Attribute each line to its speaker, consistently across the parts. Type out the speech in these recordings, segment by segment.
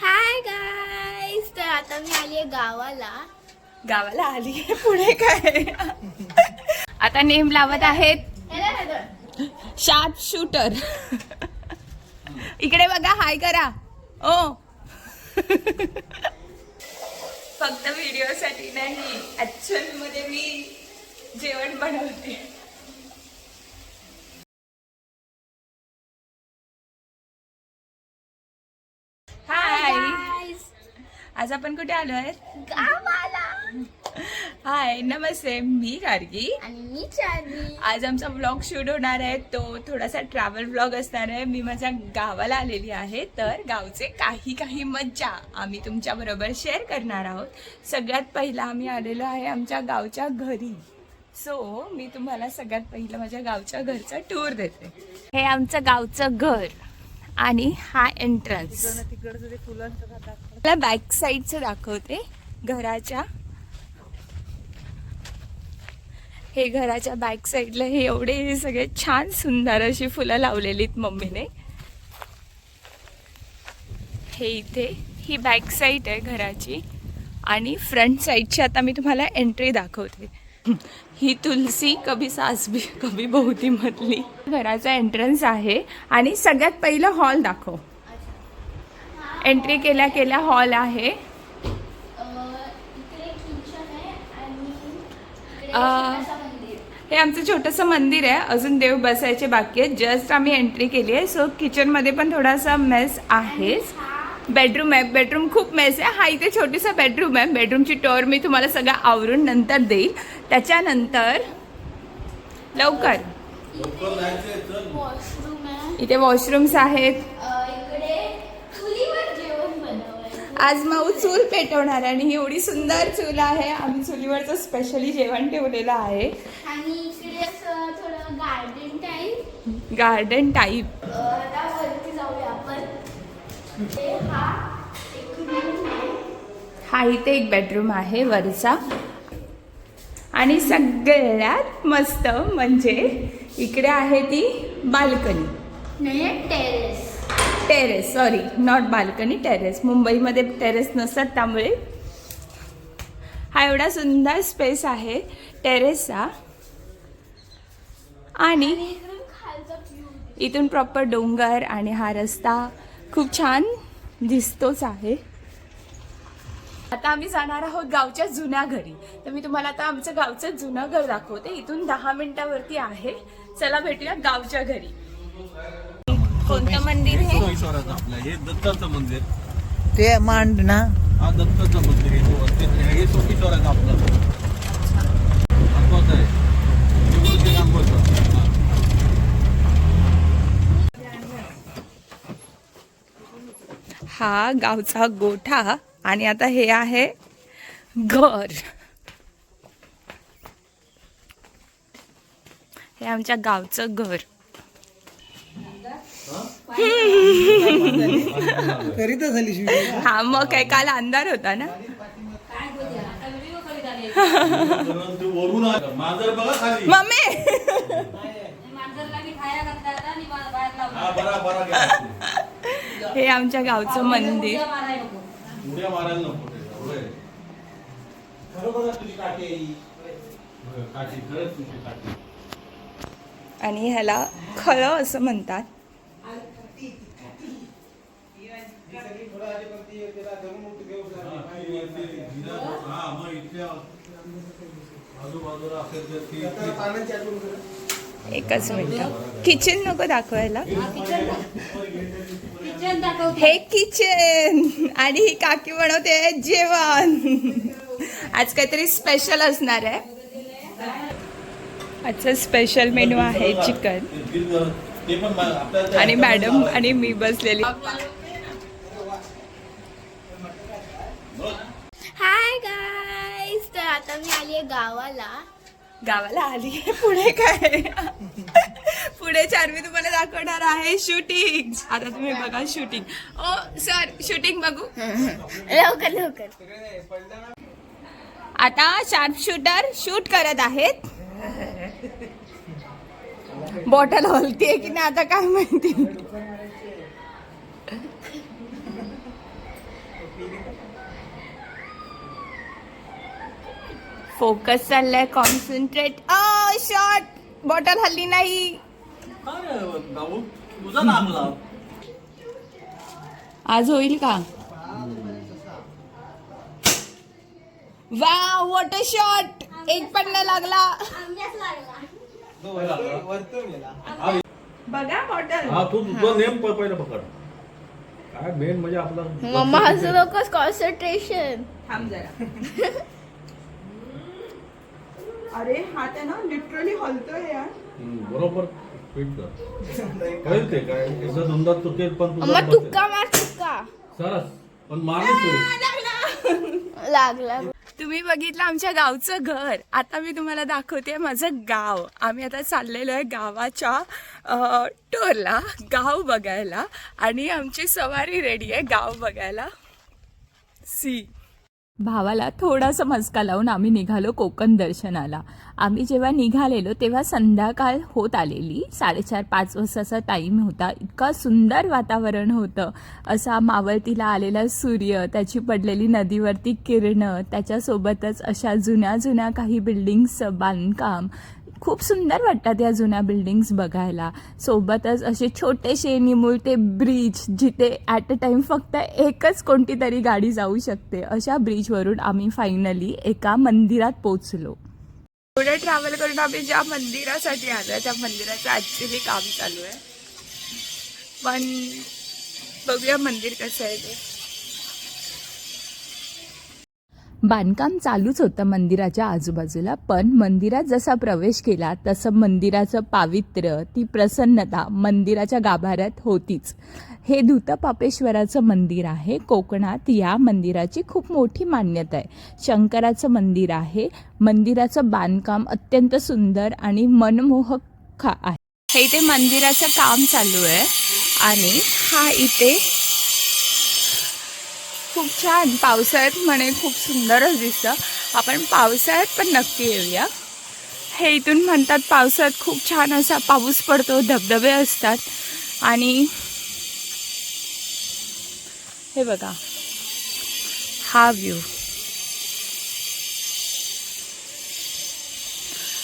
Speaker 1: Hi guys तर आता मी आली आहे गावाला.
Speaker 2: गावाला आली आहे. पुढे काय? आता नेम लावत आहेत शार्प शूटर. इकडे बघा हाय करा. ओ. फक्त व्हिडिओ साठी नाही ऍक्च्युअलमध्ये मी जेवण बनवते. हाय आज आपण कुठे आलो आहे
Speaker 1: गावाला.
Speaker 2: हाय नमस्ते. मी गार्गी.
Speaker 1: आणि मी चार्ली
Speaker 2: आज आमचा ब्लॉग शूट होणार आहे. तो थोडासा ट्रॅव्हल ब्लॉग असणार आहे. मी माझ्या गावाला आलेली आहे. तर गावचे काही काही मज्जा आम्ही तुमच्या बरोबर शेअर करणार आहोत. सगळ्यात पहिला आम्ही आलेलो आहे आमच्या गावच्या घरी. सो मी तुम्हाला सगळ्यात पहिलं माझ्या गावच्या घरचा टूर देते. हे आमचं गावचं घर. आणि हा एंट्रन्स मला बॅक साईडचं दाखवते. घराच्या हे घराच्या बॅक साईडला हे एवढे सगळे छान सुंदर अशी फुलं लावलेलीत मम्मीने. हे इथे ही बॅक साईड आहे घराची. आणि फ्रंट साईडची आता मी तुम्हाला एंट्री दाखवते. ही तुलसी कभी सास भी कभी बहुती मधली घराचा एंट्रन्स आहे. आणि सगळ्यात पहिलं हॉल दाखव. एंट्री केल्या केल्या हॉल आहे. हे आमचं छोटंसं मंदिर आहे. अजून देव बसायचे बाकी आहे जस्ट आम्ही एंट्री केली आहे. सो किचनमध्ये पण थोडासा मेस आहेच. बेडरूम आहे. बेडरूम खूप मेस आहे. हा इथे छोटीसा बेडरूम आहे. बेडरूमची टोर मी तुम्हाला सगळं आवरून नंतर देईल. त्याच्यानंतर लवकर. इथे वॉशरूम्स आहेत. आज माऊ चूल पेटवणार आणि ही एवढी सुंदर चूल आहे. आम्ही चुलीवरचं स्पेशली जेवण ठेवलेलं आहे.
Speaker 1: आणि गार्डन टाईप
Speaker 2: गार्डन टाईप
Speaker 1: आता वरती जाऊया आपण ते हा
Speaker 2: इथे एक बेडरूम आहे वरचा. आणि सगळ्यात मस्त म्हणजे इकडे आहे ती बाल्कनी.
Speaker 1: नाही terrace
Speaker 2: terrace sorry not balcony terrace मुंबईमध्ये टेरेस नसतात त्यामुळे. हा एवढा सुंदर स्पेस आहे टेरेसचा आणि इथून प्रॉपर डोंगर आणि हा रस्ता. खूप छान दिसतोच आहे. आता आम्ही जाणार आहोत गावच्या जुन्या घरी. तर मी तुम्हाला आता आमचं गावचं जुनं घर दाखवते. इथून दहा मिनिटावरती आहे. चला भेटूया गावच्या घरी. कोणतं मंदिर हे?
Speaker 3: दत्ताचं मंदिर.
Speaker 4: ते मांड ना.
Speaker 3: हा दत्ताचं मंदिर आहे हो, हे सोमेश्वराचं आपलं. आहे हा.
Speaker 2: हा गावचा गोठा आणि आता हे आहे घर. हे आमच्या गावचं घर.
Speaker 4: करीत झाली शिवाय
Speaker 2: हा मग काय काल अंधार होता ना? मम्मी!
Speaker 3: हा.
Speaker 2: हे आमच्या गावचं मंदिर.
Speaker 3: उड्या मारायला नको
Speaker 2: आणि ह्याला खळ असं म्हणतात.
Speaker 3: हा
Speaker 2: एकच मिनिट. किचन नको दाखवायला. हे किचन. आणि ही काकी बनवते जेवण. आज काहीतरी स्पेशल असणार आहे. आजचं स्पेशल मेनू आहे चिकन आणि मॅडम आणि मी बसलेली.
Speaker 1: हाय गाईज तर आता मी आली आहे गावाला.
Speaker 2: गावाला आली आहे पुढे काय? पुढे मी तुम्हाला दाखवणार आहे शूटिंग आता तुम्ही बघा शूटिंग ओ सर शूटिंग बघू?
Speaker 1: लवकर लवकर.
Speaker 2: आता शार्प शूटर शूट करत आहेत. बॉटल हलतीये की नाही आता काय माहिती? फोकस चाललाय कॉन्सन्ट्रेट अ शॉर्ट बॉटल हल्ली नाही.
Speaker 3: तुझा लागला.
Speaker 2: आज होईल का? वा वॉट अ शॉट एक पण नाही लागला. बघा बॉटल
Speaker 3: हा तू तुझा नेम प- पहिलं पकड. काय मेन म्हणजे आपला
Speaker 1: मम्मा हसू नकोस कॉन्सन्ट्रेशन
Speaker 2: थांब जरा. अरे हा त्या ना लिटरली हलतोय यार.
Speaker 3: बरोबर. फिट कर कळेल ते. काय? एकदा दोनदा चुकेल पण तुझा बसेल.
Speaker 1: तुक्का मार तुक्का
Speaker 3: सरस. पण तू.
Speaker 1: लागला.
Speaker 2: तुम्ही बघितलं आमच्या गावचं घर. आता मी तुम्हाला दाखवते माझं गाव. आम्ही आता चाललेलो आहे गावाच्या अ, टूरला गाव बघायला. आणि आमची सवारी रेडी आहे गाव बघायला. सी. भावाला थोडासा मस्का लावून आम्ही निघालो कोकण दर्शनाला. आम्ही जेव्हा निघालेलो तेव्हा संध्याकाळ होत आलेली. साडेचार पाच वाजताचा टाईम होता. इतका सुंदर वातावरण होतं. असा मावळतीला आलेला सूर्य त्याची पडलेली नदीवरती किरणं त्याच्यासोबतच अशा जुन्या जुन्या काही बिल्डिंग्सचं बांधकाम खूप सुंदर वाटतात या जुन्या बिल्डिंग्स बघायला. सोबतच असे छोटेसे निमुळते ब्रिज जिथे ॲट अ टाईम फक्त एकच कोणती तरी गाडी जाऊ शकते. अशा ब्रिजवरून आम्ही फायनली एका मंदिरात पोचलो पुढे ट्रॅव्हल करून आम्ही ज्या मंदिरासाठी आलो त्या मंदिराचं ॲक्च्युली काम चालू आहे. पण बघूया मंदिर कसं आहे ते. बांधकाम चालूच होतं मंदिराच्या आजूबाजूला पण मंदिरात जसा प्रवेश केला तसं मंदिराचं पावित्र्य ती प्रसन्नता मंदिराच्या गाभाऱ्यात होतीच. हे धूतपापेश्वराचं मंदिर आहे. कोकणात या मंदिराची खूप मोठी मान्यता आहे. शंकराचं मंदिर आहे. मंदिराचं बांधकाम अत्यंत सुंदर आणि मनमोहक खा- आहे. हे इथे मंदिराचं काम चालू आहे. आणि हा इथे खूप छान पावसाळ्यात म्हणे खूप सुंदरच दिसतं. आपण पावसाळ्यात पण नक्की येऊया. हे इथून म्हणतात पावसाळ्यात खूप छान असा पाऊस पडतो धबधबे असतात. आणि हे बघा. हा व्ह्यू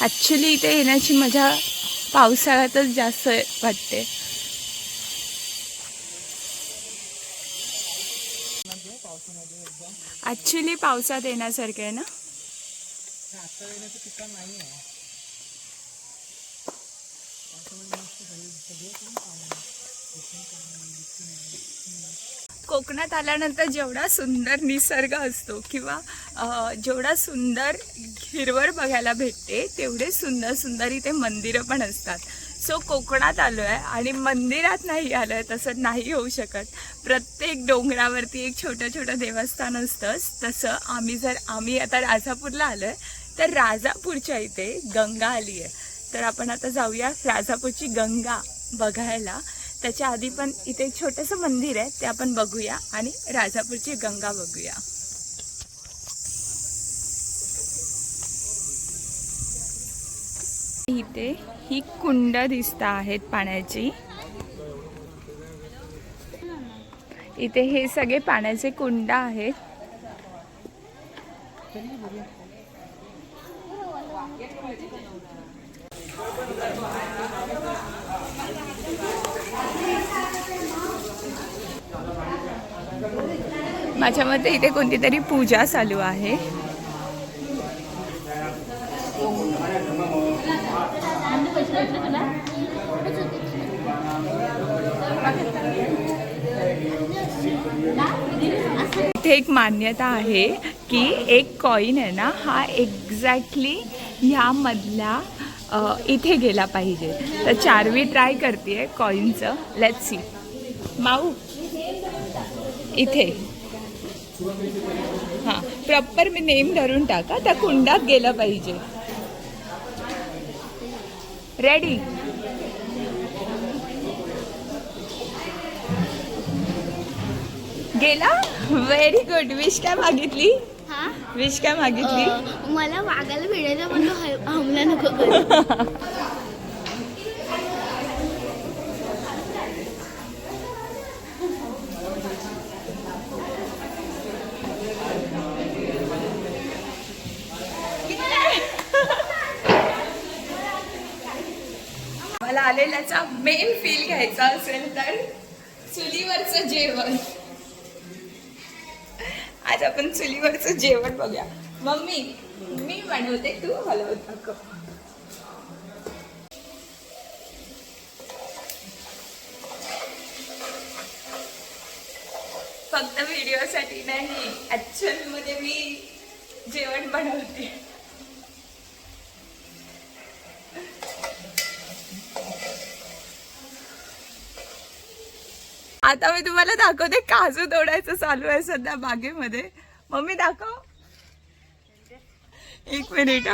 Speaker 2: ॲक्च्युली इथे येण्याची मजा पावसाळ्यातच जास्त वाटते. ॲक्च्युली पावसात येण्यासारखे आहे ना? कोकणात आल्यानंतर जेवढा सुंदर निसर्ग असतो किंवा जेवढा सुंदर हिरवळ बघायला भेटते तेवढे सुंदर सुंदर इथे मंदिरं पण असतात. सो कोकणात आलो आहे आणि मंदिरात नाही आलो आहे तसं नाही होऊ शकत. प्रत्येक डोंगरावरती एक छोटं छोटं देवस्थान असतंच तसं आम्ही जर आम्ही आता राजापूरला आलो आहे तर राजापूरच्या इथे गंगा आली आहे. तर आपण आता जाऊया राजापूरची गंगा बघायला. त्याच्या आधी पण इथे एक छोटंसं मंदिर आहे ते आपण बघूया आणि राजापूरची गंगा बघूया. इथे ही कुंड दिसत आहेत पाण्याची. इथे हे सगळे पाण्याचे कुंड आहेत. माझ्या मते इथे कोणती तरी पूजा चालू आहे. इथे एक मान्यता आहे की एक कॉईन आहे ना हा एक्झॅक्टली ह्यामधल्या इथे गेला पाहिजे. तर चारवी ट्राय करते कॉईनचं लेट्स सी माऊ इथे. हां प्रॉपर मी नेम धरून टाका त्या कुंडात गेलं पाहिजे. रेडी गेला? व्हेरी गुड विश काय मागितली?
Speaker 1: हा?
Speaker 2: विश काय मागितली?
Speaker 1: मला वागायला मिळायला म्हणलं ह- हमला नको मला
Speaker 2: आलेल्याचा मेन फील घ्यायचा असेल तर चुलीवरचं जेवण. आपण चुलीवरचं जेवण बघूया. मम्मी मी बनवते तू हलवत नको फक्त व्हिडिओसाठी नाही ऍक्च्युअलमध्ये मी जेवण बनवते. आता मी तुम्हाला दाखवते काजू तोडायचं चालू आहे सध्या बागेमध्ये. मम्मी दाखव. एक मिनिट.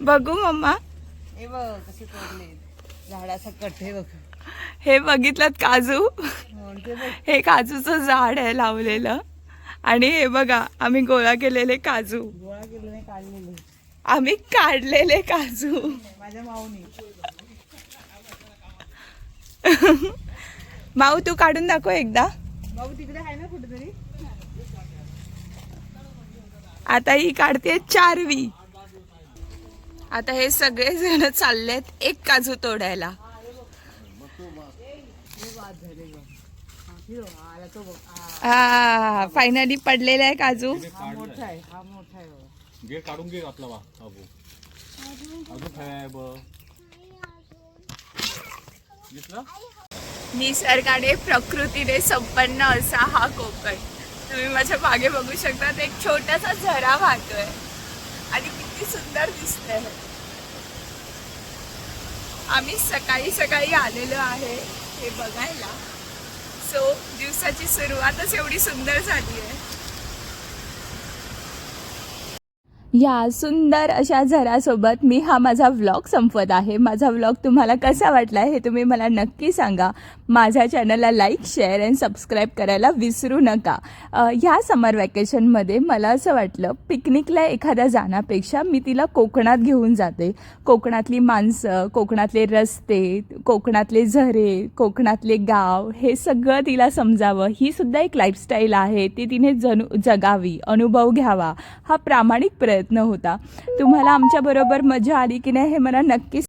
Speaker 2: बघू मम्मा.
Speaker 4: हे बघ कसे तोडले. झाडाचा कट हे बघ.
Speaker 2: हे बघितलं काजू?
Speaker 4: हो,
Speaker 2: काजूचं झाड आहे लावलेलं. आणि हे बघा आम्ही गोळा केलेले काजू.
Speaker 4: गोळा केलेले काढलेले.
Speaker 2: आम्ही काढलेले काजू.
Speaker 4: माझ्या माऊनी.
Speaker 2: माऊ तू काढून दाखव एकदा.
Speaker 4: भाऊ तिकडे आहे ना कुठेतरी?
Speaker 2: आता ही काढते चारवी. आता हे सगळे जण चाललेत एक काजू तोडायला.
Speaker 4: हे
Speaker 2: फायनली पडलेला आहे काजू.
Speaker 4: हा मोठा आहे हा मोठा आहे बघ
Speaker 3: घे काढून घे आपला
Speaker 2: निसर्गाने प्रकृतीने संपन्न असा हा कोकण. तुम्ही माझ्या मागे बघू शकता एक छोटासा झरा वाहतोय. आणि किती सुंदर दिसतंय आम्ही सकाळी सकाळी आलेलो आहे हे बघायला. सो दिवसाची सुरुवातच एवढी सुंदर झाली आहे. या सुंदर अशा झरासोबत मी हा माझा व्लॉग संपवत आहे. माझा व्लॉग तुम्हाला कसा वाटला हे तुम्ही मला नक्की सांगा. माझ्या चॅनलला लाईक शेअर अँड सबस्क्राईब करायला विसरू नका. ह्या समर वॅकेशनमध्ये मला असं वाटलं पिकनिकला एखाद्या जाण्यापेक्षा मी तिला कोकणात घेऊन जाते. कोकणातली माणसं कोकणातले रस्ते कोकणातले झरे कोकणातले गाव हे सगळं तिला समजावं. ही सुद्धा एक लाईफस्टाईल आहे. ती तिने जणू जगावी अनुभव घ्यावा. हा प्रामाणिक प्रयत्न प्रयत्न होता. तुम्हाला आमच्याबरोबर मजा आली की नाही हे मला नक्कीच